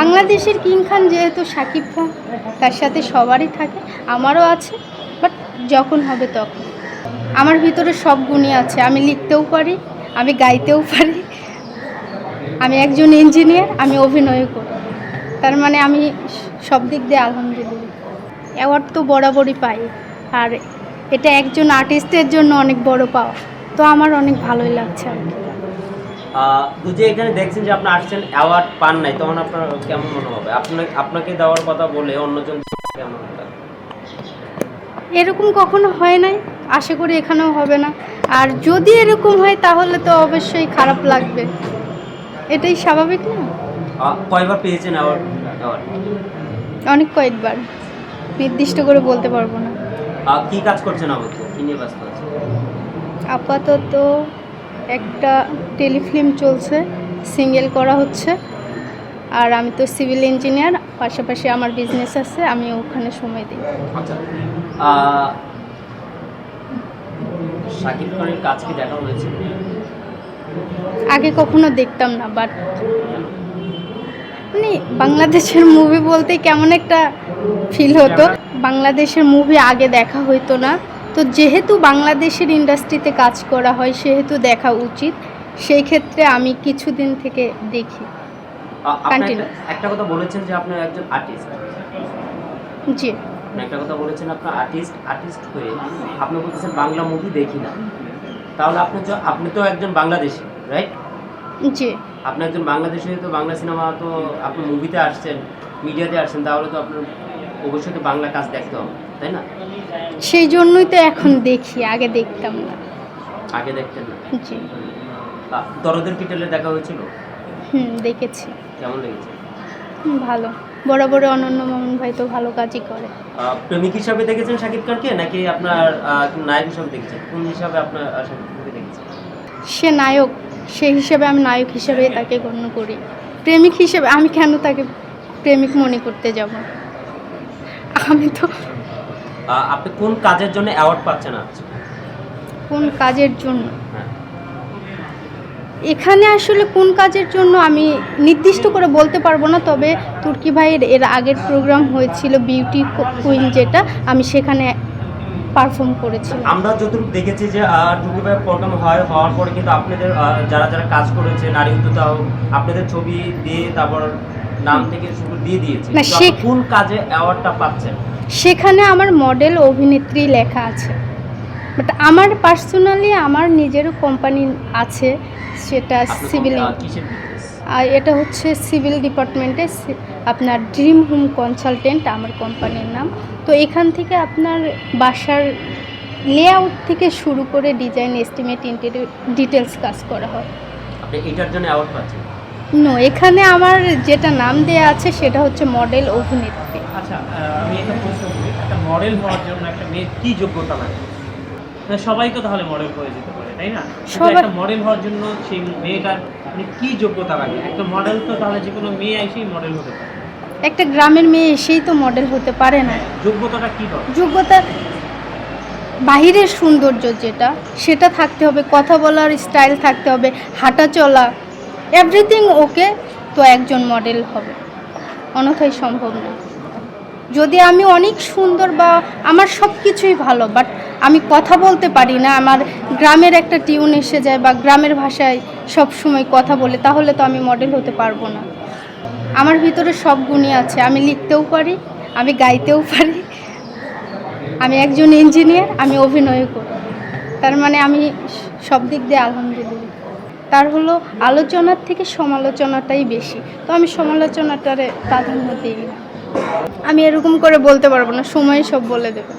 বাংলাদেশের কিং খান যেহেতু সাকিব খান, তার সাথে সবারই থাকে, আমারও আছে বাট যখন হবে তখন। আমার ভিতরে সব গুণই আছে, আমি লিখতেও পারি, আমি গাইতেও পারি, আমি একজন ইঞ্জিনিয়ার আমি অভিনয় করি। তার মানে আমি সব দিক দিয়ে আলহামদুলিল্লাহ। অ্যাওয়ার্ড তো বরাবরই পাই, আর এটা একজন আর্টিস্টের জন্য অনেক বড় পাওয়া, তো আমার অনেক ভালোই লাগছে আর কি। দুজি এখানে দেখছেন যে আপনি আসছেন অ্যাওয়ার্ড পান নাই তখন আপনার কেমন মনে হবে? আপনাকে আপনাকে দেওয়ার কথা বলে অন্যজন কেমন এরকম কখনো হয় নাই? আশা করি এখানেও হবে না। আর যদি এরকম হয় তাহলে তো অবশ্যই খারাপ লাগবে। এটাই স্বাভাবিক না? কয়বার পেয়েছেন অ্যাওয়ার্ড অনেক কয়েকবার। নির্দিষ্ট করে বলতে পারব না। কি কাজ করছেন আপাতত? কি নিয়ে ব্যস্ত আছেন? আপাতত একটা টেলিফিল্ম চলছে সিঙ্গেল করা হচ্ছে। আর আমি তো সিভিল ইঞ্জিনিয়ার পাশাপাশি আমার বিজনেস আছে আমি ওখানে সময় দিই। আচ্ছা শাকিব খানের কাজ কি দেখা হয়েছে? আগে কখনো দেখতাম না বাট মানে বাংলাদেশের মুভি বলতে কেমন একটা ফিল হতো। বাংলাদেশের মুভি আগে দেখা হইতো না। তো যেহেতু বাংলাদেশের ইন্ডাস্ট্রিতে কাজ করা হয় সেহেতু দেখা উচিত। সেই ক্ষেত্রে আমি কিছুদিন থেকে দেখি। আহ, একটা- কথা বলেছেন যে আপনি একজন আর্টিস্ট জি। আপনি একটা কথা বলেছেন আপনার আর্টিস্ট আর্টিস্ট হয়ে আপনি বলতেছেন বাংলা মুভি দেখি না। তাহলে আপনি তো- আপনি তো একজন বাংলাদেশি রাইট জি। আপনি একজন বাংলাদেশি তো বাংলা সিনেমা তো আপনি মুভিতে আসছেন মিডিয়াতে আসছেন তাহলে তো আপনার অবশ্যই তো বাংলা কাজ দেখতে হবে। তাই না? সেই জন্যই তো এখন দেখি আগে দেখতাম না। আগে দেখতেন না? জি। দরদের পিটেলে দেখা হয়েছিল? হুম দেখেছি। কেমন লেগেছে? হুম, ভালো। বরাবর অনন্য মোহন ভাই তো ভালো কাজই করে। আহ, প্রেমিক হিসাবে দেখেছেন শাকিব খানকে নাকি আপনার আহ, নায়ক হিসাবে দেখেছেন? কোন হিসাবে আপনার আহ, শাকিব খানকে দেখেছেন? সে নায়ক সেই হিসেবে আমি নায়ক হিসেবে তাকে গণ্য করি। প্রেমিক হিসেবে আমি কেন তাকে প্রেমিক মনে করতে যাব? আমি তো আপনি কোন কাজের জন্য অ্যাওয়ার্ড পাচ্ছেন আজ? কোন কাজের জন্য? হ্যাঁ। এখানে আসলে কোন কাজের জন্য আমি নির্দিষ্ট করে বলতে পারব না তবে তুর্কি ভাইয়ের এর আগের প্রোগ্রাম হয়েছিল বিউটি কুইন যেটা আমি সেখানে পারফর্ম করেছি আমরা যতটুকু দেখেছি যে টুকি প্রোগ্রাম হয় হওয়ার পরে কিন্তু আপনাদের যারা যারা কাজ করেছে নারী উদ্যোক্তাও আপনাদের ছবি দিয়ে তারপর নাম থেকে শুরু দিয়ে দিয়েছে। কোন কাজে অ্যাওয়ার্ডটা পাচ্ছেন? সেখানে আমার মডেল অভিনেত্রী লেখা আছে। বাট আমার পার্সোনালি আমার নিজেরও কোম্পানি আছে সেটা সিভিল? আর এটা হচ্ছে সিভিল ডিপার্টমেন্টে আপনার ড্রিম হোম কনসালটেন্ট আমার কোম্পানির নাম। তো এখান থেকে আপনার বাসার লেআউট থেকে শুরু করে ডিজাইন এস্টিমেট ইন্টেরিয়র ডিটেলস কাজ করা হয়। আপনি এটার জন্য অ্যাওয়ার্ড পাচ্ছেন? নো এখানে আমার যেটা নাম দেয়া আছে সেটা হচ্ছে মডেল অভিনেত্রী। আচ্ছা আমি একটা প্রশ্ন করি। একটা মডেল হওয়ার জন্য একটা মেয়ের কি যোগ্যতা লাগে? সবাই তো তাহলে মডেল হয়ে যেতে পারে তাই না? একটা মডেল হওয়ার জন্য সেই মেয়েটার মানে কি যোগ্যতা লাগে? একটা মডেল তো তাহলে যে কোনো মেয়ে এসেই মডেল হতে পারে। একটা গ্রামের মেয়ে এসেই তো মডেল হতে পারে না। যোগ্যতাটা কি হবে যোগ্যতা বাহিরের সৌন্দর্য যেটা সেটা থাকতে হবে কথা বলার স্টাইল থাকতে হবে হাঁটা চলা এভরিথিং ওকে তো একজন মডেল হবে। অনথাই সম্ভব না। যদি আমি অনেক সুন্দর বা আমার সব কিছুই ভালো বাট আমি কথা বলতে পারি না, আমার গ্রামের একটা টিউন এসে যায় বা গ্রামের ভাষায় সব সময় কথা বলে, তাহলে তো আমি মডেল হতে পারব না। আমার ভিতরে সব গুণই আছে, আমি লিখতেও পারি, আমি গাইতেও পারি, আমি একজন ইঞ্জিনিয়ার আমি অভিনয় করি। তার মানে আমি সব দিক দিয়ে আলহামদুলিল্লাহ। তার হলো আলোচনার থেকে সমালোচনাটাই বেশি। তো আমি সমালোচনাটারে প্রাধান্য দিই আমি এরকম করে বলতে পারব না সময় সব বলে দেবে।